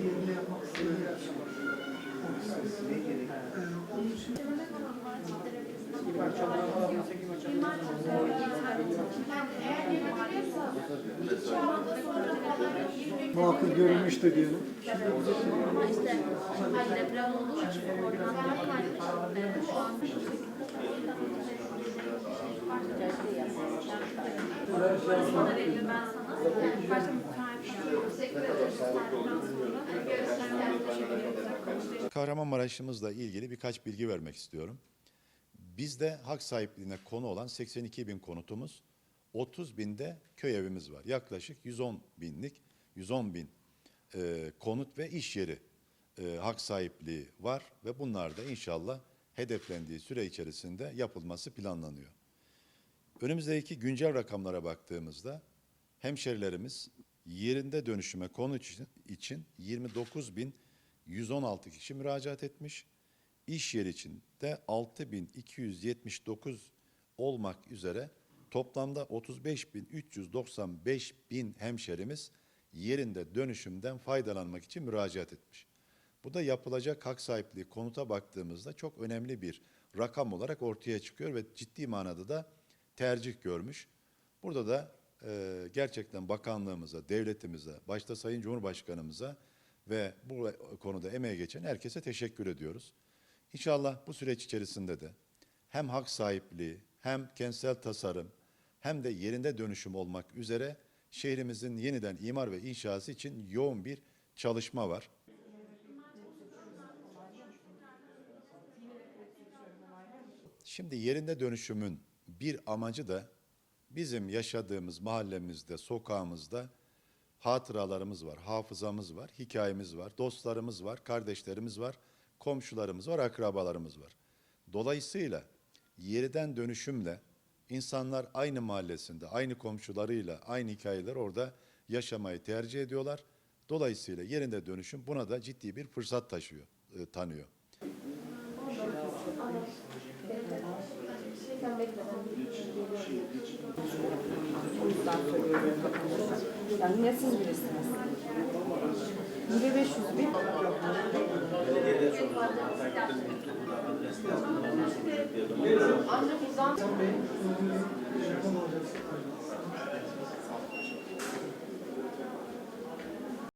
yerinde yapmak isteyen yer Ee, onun için makul görülmüştü diyelim. İşte hani deprem olduğu için oradan kaymış. Şu an Parasını da veriyor ben sana. Yani ederiz. Kahramanmaraş'ımızla ilgili birkaç bilgi vermek istiyorum. Bizde hak sahipliğine konu olan 82 bin konutumuz, 30 binde köy evimiz var. Yaklaşık 110 binlik, 110 bin e, konut ve iş yeri e, hak sahipliği var ve bunlar da inşallah hedeflendiği süre içerisinde yapılması planlanıyor. Önümüzdeki güncel rakamlara baktığımızda hemşerilerimiz yerinde dönüşüme konu için, için 29.116 kişi müracaat etmiş. İş yeri için de 6.279 olmak üzere toplamda 35.395 bin hemşerimiz yerinde dönüşümden faydalanmak için müracaat etmiş. Bu da yapılacak hak sahipliği konuta baktığımızda çok önemli bir rakam olarak ortaya çıkıyor ve ciddi manada da tercih görmüş. Burada da e, gerçekten bakanlığımıza, devletimize, başta Sayın Cumhurbaşkanımıza ve bu konuda emeği geçen herkese teşekkür ediyoruz. İnşallah bu süreç içerisinde de hem hak sahipliği, hem kentsel tasarım, hem de yerinde dönüşüm olmak üzere şehrimizin yeniden imar ve inşası için yoğun bir çalışma var. Şimdi yerinde dönüşümün bir amacı da bizim yaşadığımız mahallemizde, sokağımızda hatıralarımız var, hafızamız var, hikayemiz var, dostlarımız var, kardeşlerimiz var, komşularımız var, akrabalarımız var. Dolayısıyla yeriden dönüşümle insanlar aynı mahallesinde, aynı komşularıyla, aynı hikayeler orada yaşamayı tercih ediyorlar. Dolayısıyla yerinde dönüşüm buna da ciddi bir fırsat taşıyor, e, tanıyor. O yüzden söylüyorum. Yani yine siz bilirsiniz. Yine 500 bin. Şey yapamayacaksın.